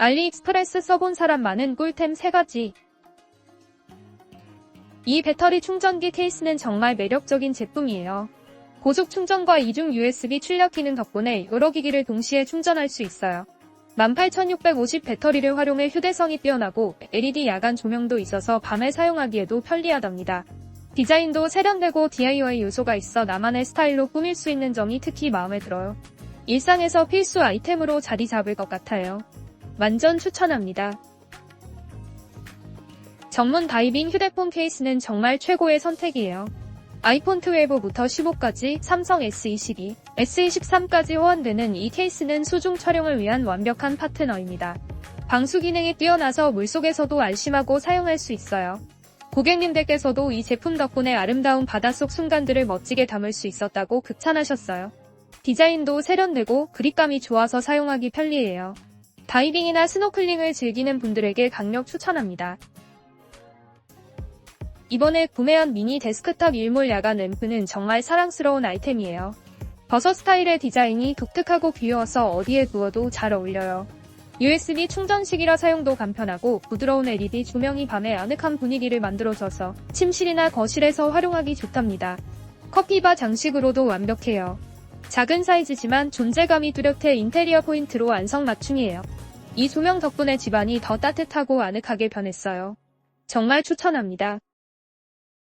알리익스프레스 써본 사람 많은 꿀템 3가지. 이 배터리 충전기 케이스는 정말 매력적인 제품이에요. 고속 충전과 이중 USB 출력 기능 덕분에 여러 기기를 동시에 충전할 수 있어요. 18650 배터리를 활용해 휴대성이 뛰어나고 LED 야간 조명도 있어서 밤에 사용하기에도 편리하답니다. 디자인도 세련되고 DIY 요소가 있어 나만의 스타일로 꾸밀 수 있는 점이 특히 마음에 들어요. 일상에서 필수 아이템으로 자리 잡을 것 같아요. 완전 추천합니다. 전문 다이빙 휴대폰 케이스는 정말 최고의 선택이에요. 아이폰 12부터 15까지 삼성 S22, S23까지 호환되는 이 케이스는 수중 촬영을 위한 완벽한 파트너입니다. 방수 기능이 뛰어나서 물속에서도 안심하고 사용할 수 있어요. 고객님들께서도 이 제품 덕분에 아름다운 바닷속 순간들을 멋지게 담을 수 있었다고 극찬하셨어요. 디자인도 세련되고 그립감이 좋아서 사용하기 편리해요. 다이빙이나 스노클링을 즐기는 분들에게 강력 추천합니다. 이번에 구매한 미니 데스크탑 일몰 야간 램프는 정말 사랑스러운 아이템이에요. 버섯 스타일의 디자인이 독특하고 귀여워서 어디에 두어도 잘 어울려요. USB 충전식이라 사용도 간편하고 부드러운 LED 조명이 밤에 아늑한 분위기를 만들어줘서 침실이나 거실에서 활용하기 좋답니다. 커피바 장식으로도 완벽해요. 작은 사이즈지만 존재감이 뚜렷해 인테리어 포인트로 안성맞춤이에요. 이 조명 덕분에 집안이 더 따뜻하고 아늑하게 변했어요. 정말 추천합니다.